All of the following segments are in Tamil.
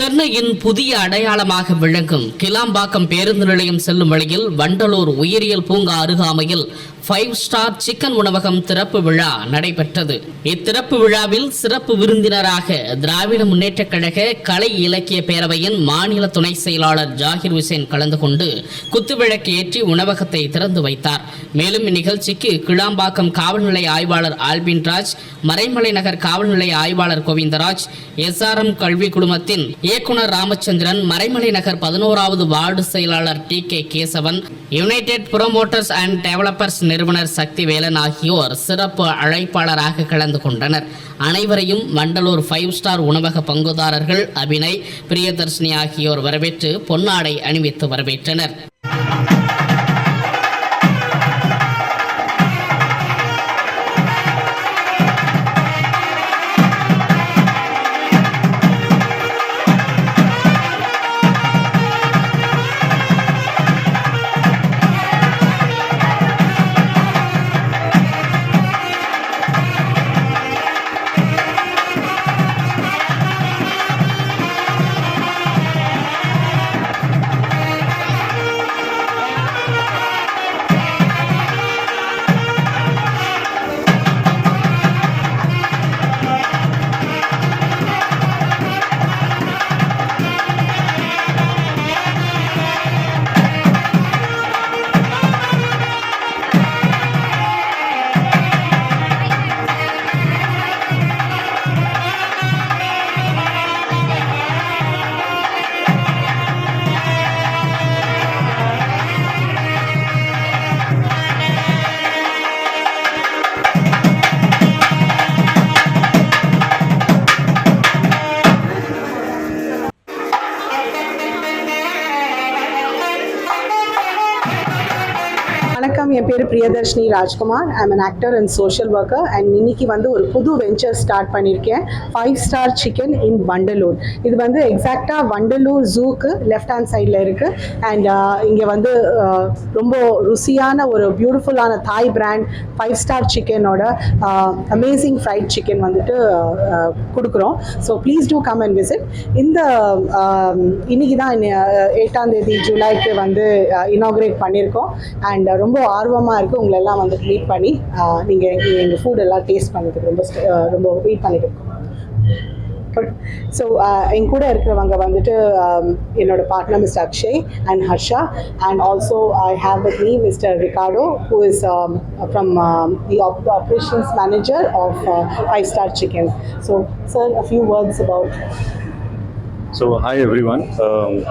சென்னையின் புதிய அடையாளமாக விளங்கும் கிளாம்பாக்கம் பேருந்து நிலையம் செல்லும் வழியில் வண்டலூர் உயிரியல் பூங்கா அருகாமையில் ஃபைவ் ஸ்டார் சிக்கன் உணவகம் திறப்பு விழா நடைபெற்றது. இத்திறப்பு விழாவில் சிறப்பு விருந்தினராக திராவிட முன்னேற்றக் கழக கலை இலக்கிய பேரவையின் மாநில துணை செயலாளர் ஜாகிர் ஹுசேன் கலந்து கொண்டு குத்துவிளக்கு ஏற்றி உணவகத்தை திறந்து வைத்தார். மேலும் இந்நிகழ்ச்சிக்கு கிளாம்பாக்கம் காவல்நிலைய ஆய்வாளர் ஆல்பின் ராஜ் மறைமலை நகர் காவல்நிலைய ஆய்வாளர் கோவிந்தராஜ் எஸ்ஆர்எம் கல்வி குழுமத்தின் இயக்குனர் ராமச்சந்திரன் மறைமலை நகர் பதினோராவது வார்டு செயலாளர் T K Kesavan united promoters and developers நிறுவனர் சக்திவேலன் ஆகியோர் சிறப்பு அழைப்பாளராக கலந்து கொண்டனர். அனைவரையும் வண்டலூர் ஃபைவ் ஸ்டார் உணவக பங்குதாரர்கள் அபிநய் பிரியதர்ஷினி ஆகியோர் வரவேற்று பொன்னாடை அணிவித்து வரவேற்றனர். வணக்கம். என் பேர் Priyadharshini Rajkumar. I'm an actor and social worker and இன்னைக்கு வந்து ஒரு புது வெஞ்சர் ஸ்டார்ட் பண்ணியிருக்கேன் five star chicken in Vandalur இது வந்து எக்ஸாக்டாக வண்டலூர் ஜூக்கு லெஃப்ட் ஹேண்ட் சைடில் இருக்குது அண்ட் இங்கே வந்து ரொம்ப ருசியான ஒரு பியூட்டிஃபுல்லான தாய் பிராண்ட் ஃபைவ் ஸ்டார் சிக்கனோட அமேசிங் ஃப்ரைட் சிக்கன் வந்துட்டு கொடுக்குறோம். So please do come and visit இந்த இன்னைக்கு தான் எட்டாம் தேதி ஜூலைக்கு வந்து இனாகிரேட் பண்ணியிருக்கோம் அண்ட் ரொம்ப ஆர்வமாக இருக்குது உங்களை எல்லாம் வந்து மீட் பண்ணி நீங்கள் எங்கள் ஃபுட் எல்லாம் டேஸ்ட் பண்ணுறதுக்கு ரொம்ப st- uh, ரொம்ப வெயிட் பண்ணிட்டு இருக்கோம். ஸோ என் கூட இருக்கிறவங்க வந்துட்டு um, என்னோட partner mister Akshay and Harsha and also I have with me mister Ricardo who is from the operations manager of five star chicken so sir a few words about so hi everyone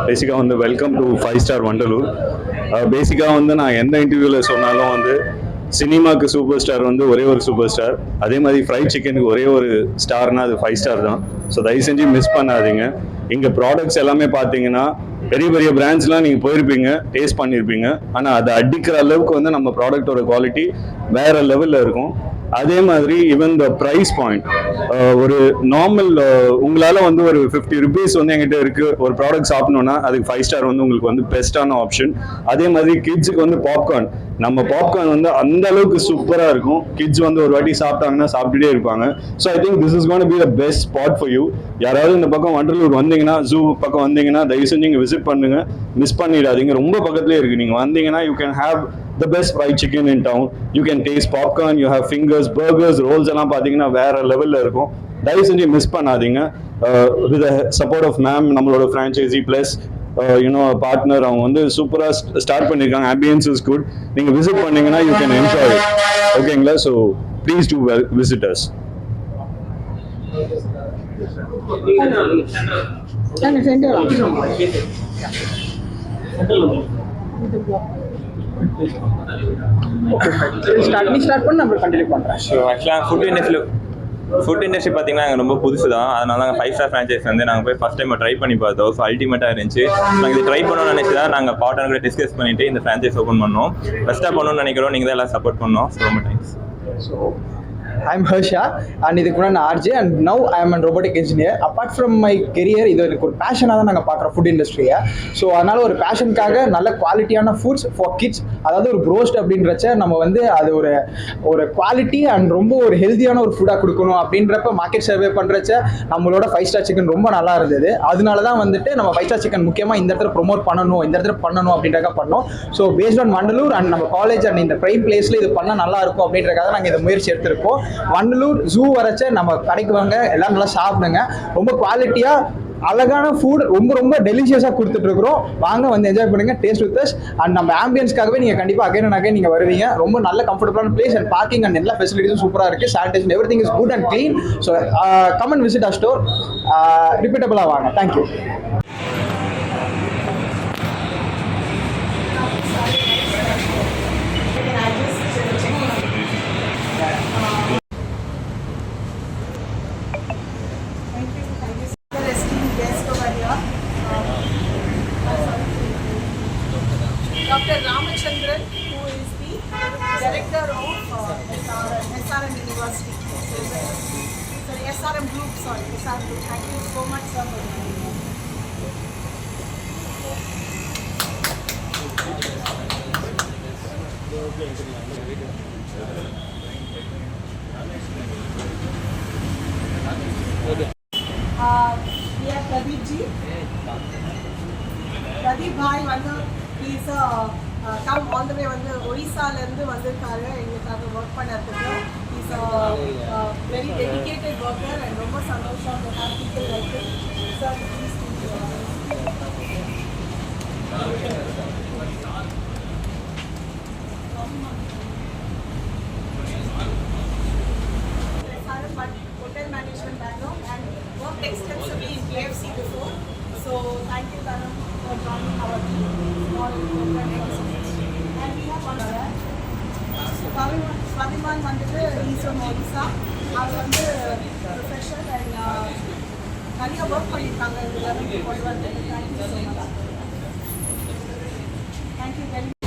பேசிக்காக Um, வந்து welcome to five star Vandalur பேசிக்காக வந்து நான் எந்த இன்டர்வியூவில் சொன்னாலும் வந்து சினிமாக்கு சூப்பர் ஸ்டார் வந்து ஒரே ஒரு சூப்பர் ஸ்டார் அதே மாதிரி ஃப்ரைட் சிக்கனுக்கு ஒரே ஒரு ஸ்டார்னா அது ஃபைவ் ஸ்டார் தான். ஸோ தயவு செஞ்சு மிஸ் பண்ணாதீங்க. இங்கே ப்ராடக்ட்ஸ் எல்லாமே பார்த்தீங்கன்னா பெரிய பெரிய பிராண்ட்ஸ்லாம் நீங்கள் போயிருப்பீங்க டேஸ்ட் பண்ணியிருப்பீங்க ஆனால் அதை அடிக்கிற அளவுக்கு வந்து நம்ம ப்ராடக்ட்டோட குவாலிட்டி வேற லெவலில் இருக்கும். அதே மாதிரி ஈவன் த ப்ரைஸ் பாயிண்ட் ஒரு நார்மல் உங்களால் வந்து ஒரு ஃபிஃப்டி ருபீஸ் வந்து எங்கிட்ட இருக்குது ஒரு ப்ராடக்ட் சாப்பிட்ணுன்னா அதுக்கு ஃபைவ் ஸ்டார் வந்து உங்களுக்கு வந்து பெஸ்ட்டான ஆப்ஷன் அதே மாதிரி கிட்ஸுக்கு வந்து பாப்கார்ன் நம்ம பாப்கார்ன் வந்து அந்த அளவுக்கு சூப்பராக இருக்கும். கிட்ஸ் வந்து ஒரு வாட்டி சாப்பிட்டாங்கன்னா சாப்பிட்டுட்டே இருப்பாங்க. So I think this is gonna be the best spot for you யாராவது இந்த பக்கம் வண்டலூர் வந்தீங்கன்னா ஜூ பக்கம் வந்தீங்கன்னா தயவு செஞ்சு இங்கே விசிட் பண்ணுங்க. மிஸ் பண்ணிடாதீங்க. ரொம்ப பக்கத்துலேயே இருக்கு. நீங்கள் வந்தீங்கன்னா you can have the best fried chicken in town you can taste popcorn you have fingers burgers rolls எல்லாம் பார்த்தீங்கன்னா வேற லெவலில் இருக்கும். தயவு செஞ்சு மிஸ் பண்ணாதீங்க. வித் சப்போர்ட் ஆஃப் மேம் நம்மளோட franchisee plus you know partner அவங்க வந்து சூப்பராக ஸ்டார்ட் பண்ணியிருக்காங்க ஆம்பியன்ஸ் இஸ் குட் நீங்கள் விசிட் பண்ணீங்கன்னா யூ கேன் என்ஜாய் ஓகேங்களா so please do visitors start நீ ஸ்டார்ட் பண்ணி நம்ம கண்டினியூ பண்ணுறேன் ஸோ ஆக்சுவலாக ஃபுட் இண்டஸ்ட்ரியில் ஃபுட் இண்டஸ்ட்ரி பார்த்தீங்கன்னா எங்கள் ரொம்ப புதுசு தான் அதனால நாங்கள் ஃபைவ் ஸ்டார் ஃப்ரான்ச்சைஸ் வந்து நாங்கள் போய் ஃபஸ்ட் டைம் ட்ரை பண்ணி பார்த்தோம். ஸோ அல்டிமேட்டாக இருந்துச்சு. நாங்கள் இது ட்ரை பண்ணணும்னு நினச்சி தான் நாங்கள் பார்ட்னர் கூட டிஸ்கஸ் பண்ணிட்டு இந்த ஃப்ரான்ச்சைஸ் ஓப்பன் பண்ணோம். பெஸ்ட்டாக பண்ணணும்னு நினைக்கிறோம். நீங்கள் தான் எல்லாம் சப்போர்ட் பண்ணோம். ஸோ ரொம்ப thanks so I'm Harsha and இதுக்கு நான் RJ and now I am and robotic engineer apart from my career இது எனக்கு ஒரு பேஷனாக தான் நாங்கள் பார்க்குறோம் ஃபுட் இண்டஸ்ட்ரியை ஸோ அதனால் ஒரு பேஷனுக்காக நல்ல குவாலிட்டியான ஃபுட்ஸ் ஃபார் கிட்ஸ் அதாவது ஒரு ப்ரோஸ்ட் அப்படின்றச்ச நம்ம வந்து அது ஒரு ஒரு குவாலிட்டி அண்ட் ரொம்ப ஒரு ஹெல்த்தியான ஒரு ஃபுட்டாக கொடுக்கணும் அப்படின்றப்ப மார்க்கெட் சர்வே பண்ணுறச்ச நம்மளோட ஃபைவ் ஸ்டார் சிக்கன் ரொம்ப நல்லா இருந்தது. அதனால தான் வந்துட்டு நம்ம ஃபைவ் ஸ்டார் சிக்கன் முக்கியமாக இந்த இடத்துல ப்ரொமோட் பண்ணணும் இந்த இடத்துல பண்ணணும் அப்படின்றக்க பண்ணோம். So based on Mandalur and நம்ம காலேஜ் அண்ட் இந்த ப்ரைம் பிளேஸில் இது பண்ணால் நல்லா இருக்கும் அப்படின்றக்காக நாங்கள் இதை முயற்சி எடுத்திருக்கோம். வண்டலூர் ஜூ வரைச்ச நம்ம கடைக்கு வாங்க எல்லாம் நல்லா சாப்பிடுங்க. ரொம்ப குவாலிட்டியாக அழகான ஃபுட் ரொம்ப ரொம்ப டெலிஷியஸாக கொடுத்துட்டு இருக்கிறோம் வாங்க வந்து என்ஜாய் பண்ணுங்க. டேஸ்ட் வித் அஸ் அண்ட் நம்ம ஆம்பியன்ஸ்க்காகவே நீங்கள் கண்டிப்பாக அகைன் அகைன் நீங்கள் வருவீங்க. ரொம்ப நல்ல கம்ஃபர்டபுளான பிளேஸ் அண்ட் பார்க்கிங் அண்ட் எல்லா ஃபெசிலிட்டிஸும் சூப்பராக இருக்குது sanitation everything is good and clean so come on visit a store ரிப்பீட்டபுளாக வாங்க. Thank you SRM University. Sorry, SRM Group, sorry, SRM Group. Thank you so much, sir, for being here. Uh, we have Pradeep ji. Pradeep பாய் வந்து is come all the way வந்து ஒரிசாலேருந்து வந்திருக்காரு எங்களுக்காக ஒர்க் பண்ணுறதுக்கு uh, uh, very dedicated worker and Roma Sandosham to have people like him. Sir, please hotel management and before. So thank you, Madam, for joining our team. And we have one other. ஸ்வாதிமான் வந்துட்டு ஈஸ் ஃப்ரம் ஒரிசா அவர் வந்து ப்ரொஃபஷர் அண்ட் நிறைய ஒர்க் பண்ணியிருக்காங்க இந்த கொண்டு வந்து thank you so much thank you very